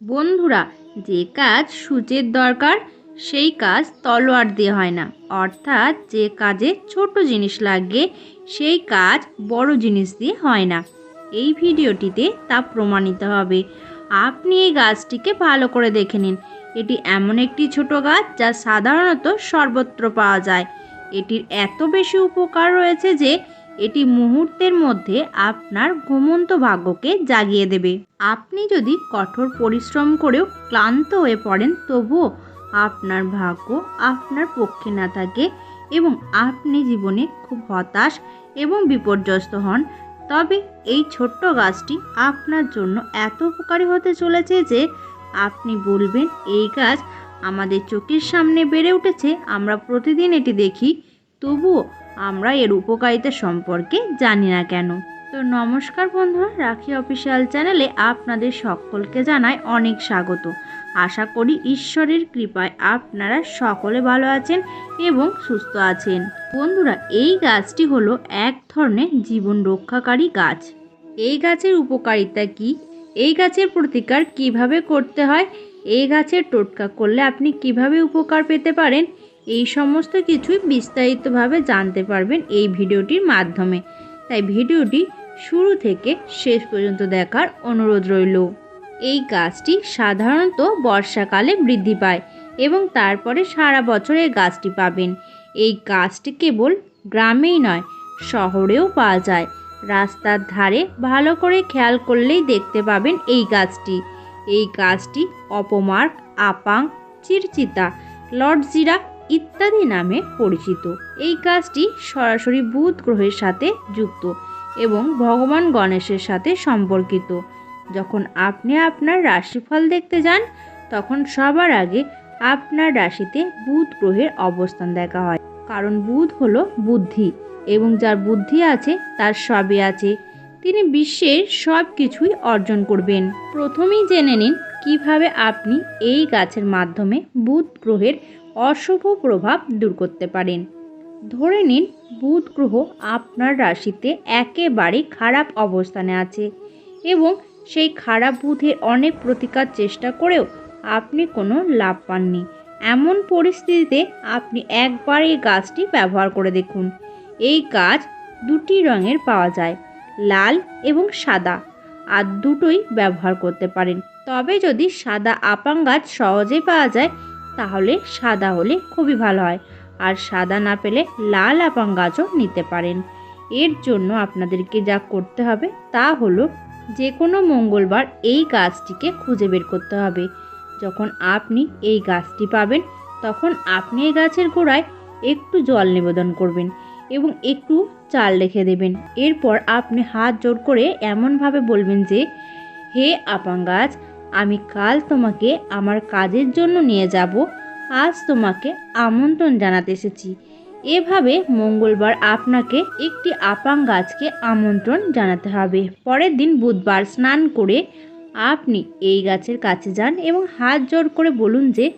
বন্ধুরা, যে কাজ সূচের দরকার, সেই কাজ তলোয়ার দিয়ে হয় না। অর্থাৎ যে কাজে ছোট জিনিস লাগে, সেই কাজ বড় জিনিস দিয়ে হয় না। এই ভিডিওটিতে তা প্রমাণিত হবে। আপনি এই গাছটিকে ভালো করে দেখে নিন। এটি এমন একটি ছোট গাছ যা সাধারণত সর্বত্র পাওয়া যায়। এটির এত বেশি উপকার রয়েছে যে এটি মুহূর্তের মধ্যে আপনার ঘুমন্ত ভাগ্যকে জাগিয়ে দেবে। আপনি যদি কঠোর পরিশ্রম করেও ক্লান্ত হয়ে পড়েন, তবুও আপনার ভাগ্য আপনার পক্ষে না থাকে এবং আপনি জীবনে খুব হতাশ এবং বিপর্যস্ত হন। তবে এই ছোট্ট গাছটি আপনার জন্য এত উপকারী হতে চলেছে যে আপনি বলবেন, এই গাছ আমাদের চোখের সামনে বেড়ে উঠেছে, আমরা প্রতিদিন এটি দেখি। তবুও আমরা এর উপকারিতা সম্পর্কে জানি না কেন। তো নমস্কার বন্ধুরা, রাখি অফিসিয়াল চ্যানেলে আপনাদের সকলকে জানাই অনেক স্বাগত। আশা করি ঈশ্বরের কৃপায় আপনারা সকলে ভালো আছেন এবং সুস্থ আছেন। বন্ধুরা, এই গাছটি হলো এক ধরনের জীবন রক্ষাকারী গাছ। এই গাছের উপকারিতা কি? এই গাছের প্রতিকার কীভাবে করতে হয়? এই গাছের টোটকা করলে আপনি কীভাবে উপকার পেতে পারেন? এই সমস্ত কিছুই বিস্তারিতভাবে জানতে পারবেন এই ভিডিওটির মাধ্যমে। তাই ভিডিওটি শুরু থেকে শেষ পর্যন্ত দেখার অনুরোধ রইল। এই গাছটি সাধারণত বর্ষাকালে বৃদ্ধি পায় এবং তারপরে সারা বছর এই গাছটি পাবেন। এই গাছটি কেবল গ্রামেই নয়, শহরেও পাওয়া যায়। রাস্তার ধারে ভালো করে খেয়াল করলেই দেখতে পাবেন এই গাছটি। এই গাছটি অপমার্ক, আপাং, চিরচিতা লটজিরা ইত্যাদি নামে পরিচিত। এই গাছটি সরাসরি বুধ গ্রহের সাথে যুক্ত এবং ভগবান গণেশের সাথে সম্পর্কিত। যখন আপনি আপনার রাশিফল দেখতে যান, তখন সবার আগে আপনার রাশিতে বুধ গ্রহের অবস্থান দেখা হয়। কারণ বুধ হলো বুদ্ধি এবং যার বুদ্ধি আছে, তার সবই আছে। তিনি বিশ্বের সব কিছুই অর্জন করবেন। প্রথমেই জেনে নিন কীভাবে আপনি এই গাছের মাধ্যমে বুধ গ্রহের অশুভ প্রভাব দূর করতে পারেন। ধরে নিন, বুধ গ্রহ আপনার রাশিতে একেবারে খারাপ অবস্থানে আছে এবং সেই খারাপ বুধের অনেক প্রতিকার চেষ্টা করেও আপনি কোনো লাভ পাননি। এমন পরিস্থিতিতে আপনি একবার এই গাছটি ব্যবহার করে দেখুন। এই গাছ দুটি রঙের পাওয়া যায়, লাল এবং সাদা, আর দুটোই ব্যবহার করতে পারেন। তবে যদি সাদা আপাং গাছ সহজেই পাওয়া যায় তাহলে সাদা হলে খুবই ভালো হয়। আর সাদা না পেলে লাল আপাং গাছও নিতে পারেন। এর জন্য আপনাদেরকে যা করতে হবে তা হলো যে কোনো মঙ্গলবার এই গাছটিকে খুঁজে বের করতে হবে। যখন আপনি এই গাছটি পাবেন, তখন আপনি এই গাছের গোড়ায় একটু জল নিবেদন করবেন এবং একটু চাল রেখে দেবেন। এরপর আপনি হাত জোর করে এমনভাবে বলবেন যে, হে আপাং গাছ আমি কাল তোমাকে আমার কাজের জন্য নিয়ে যাব। আজ তোমাকে আমন্ত্রণ জানাতে এসেছি। এভাবে মঙ্গলবার আপনাকে একটি আপাং গাছকে আমন্ত্রণ জানাতে হবে। পরের দিন বুধবার স্নান করে আপনি এই গাছের কাছে যান এবং হাত জোর করে বলুন যে,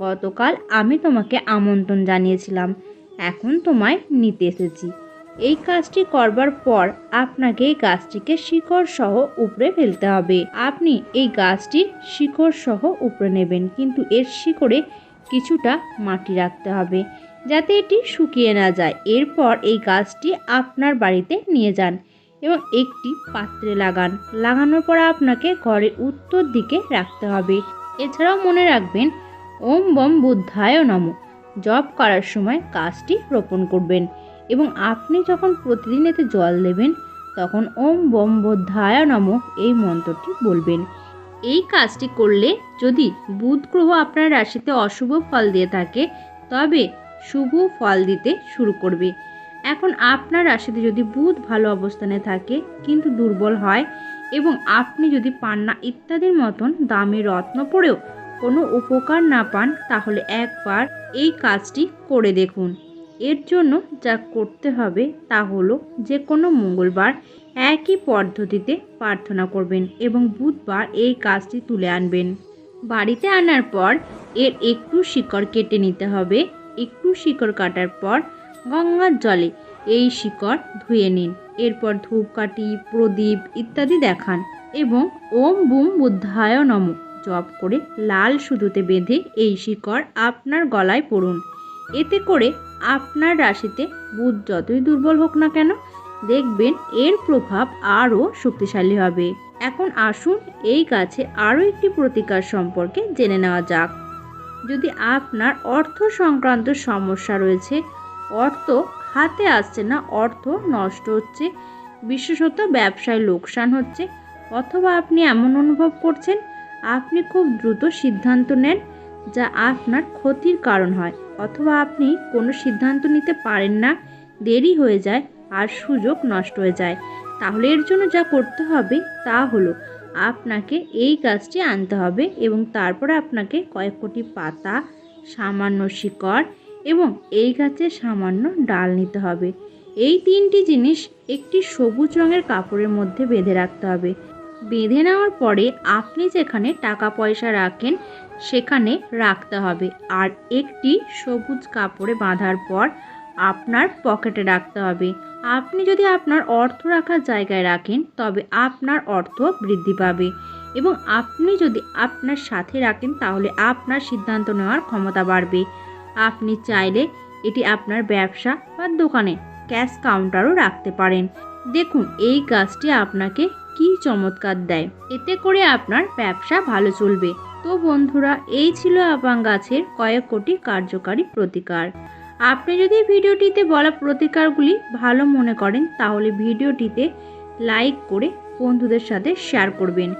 গতকাল আমি তোমাকে আমন্ত্রণ জানিয়েছিলাম। এখন তোমায় নিতে এসেছি। এই কাজটি করবার পর আপনাকে এই গাছটিকে শিকড় সহ উপড়ে ফেলতে হবে। আপনি এই গাছটির শিকড় সহ উপড়ে নেবেন, কিন্তু এর শিকড়ে কিছুটা মাটি রাখতে হবে, যাতে এটি শুকিয়ে না যায়। এরপর এই গাছটি আপনার বাড়িতে নিয়ে যান এবং একটি পাত্রে লাগান। লাগানোর পর আপনাকে ঘরের উত্তর দিকে রাখতে হবে। এছাড়াও মনে রাখবেন, ওম বম বুদ্ধায় নম। জপ করার সময় গাছটি রোপণ করবেন। এবং আপনি যখন প্রতিদিন এতে জল দেবেন, তখন ওম বম বোধায় নম এই মন্ত্রটি বলবেন। এই কাজটি করলে যদি বুধ গ্রহ আপনার রাশিতে অশুভ ফল দিয়ে থাকে, তবে শুভ ফল দিতে শুরু করবে। এখন আপনার রাশিতে যদি বুধ ভালো অবস্থানে থাকে, কিন্তু দুর্বল হয় এবং আপনি যদি পান্না ইত্যাদির মতন দামি রত্ন পড়েও কোনো উপকার না পান, তাহলে একবার এই কাজটি করে দেখুন। এর জন্য যা করতে হবে তা হলো যে কোনো মঙ্গলবার একই পদ্ধতিতে প্রার্থনা করবেন এবং বুধবার এই কাজটি তুলে আনবেন। বাড়িতে আনার পর এর একটু শিকড় কেটে নিতে হবে। একটু শিকড় কাটার পর গঙ্গার জলে এই শিকড় ধুয়ে নিন। এরপর ধূপকাঠি, প্রদীপ ইত্যাদি দেখান এবং ওম বুম বুদ্ধায় নম জব করে লাল সুতোতে বেঁধে এই শিকড় আপনার গলায় পড়ুন। এতে করে আপনার রাশিতে বুধ যতই দুর্বল হোক না কেন, দেখবেন এর প্রভাব আরও শক্তিশালী হবে। এখন আসুন এই গাছে আরও একটি প্রতিকার সম্পর্কে জেনে নেওয়া যাক। যদি আপনার অর্থ সংক্রান্ত সমস্যা রয়েছে, অর্থ হাতে আসছে না, অর্থ নষ্ট হচ্ছে, বিশেষত ব্যবসায় লোকসান হচ্ছে, অথবা আপনি এমন অনুভব করছেন, আপনি খুব দ্রুত সিদ্ধান্ত নেন যা আপনার ক্ষতির কারণ হয় অথবা আপনি কোনো সিদ্ধান্ত নিতে পারেন না, দেরি হয়ে যায় আর সুযোগ নষ্ট হয়ে যায়। তাহলে এর জন্য যা করতে হবে তা হলো, আপনাকে এই গাছটি আনতে হবে এবং তারপরে আপনাকে কয়েক কোটি পাতা, সামান্য শিকড় এবং এই গাছের সামান্য ডাল নিতে হবে। এই তিনটি জিনিস একটি সবুজ রঙের কাপড়ের মধ্যে বেঁধে রাখতে হবে। বেঁধে নেওয়ার পরে আপনি যেখানে টাকা পয়সা রাখেন সেখানে রাখতে হবে। আর একটি সবুজ কাপড়ে বাঁধার পর আপনার পকেটে রাখতে হবে। আপনি যদি আপনার অর্থ রাখার জায়গায় রাখেন, তবে আপনার অর্থ বৃদ্ধি পাবে। এবং আপনি যদি আপনার সাথে রাখেন, তাহলে আপনার সিদ্ধান্ত নেওয়ার ক্ষমতা বাড়বে। আপনি চাইলে এটি আপনার ব্যবসা বা দোকানে ক্যাশ কাউন্টারও রাখতে পারেন। দেখুন, এই গাছটি আপনাকে কি চমৎকার দেয়। এতে করে আপনার ব্যবসা ভালো চলবে। তো বন্ধুরা, এই ছিল আপাং গাছের কয়েক কোটি কার্যকারী প্রতিকার। আপনি যদি ভিডিওটিতে বলা প্রতিকারগুলি ভালো মনে করেন, তাহলে ভিডিওটিতে লাইক করে বন্ধুদের সাথে শেয়ার করবেন।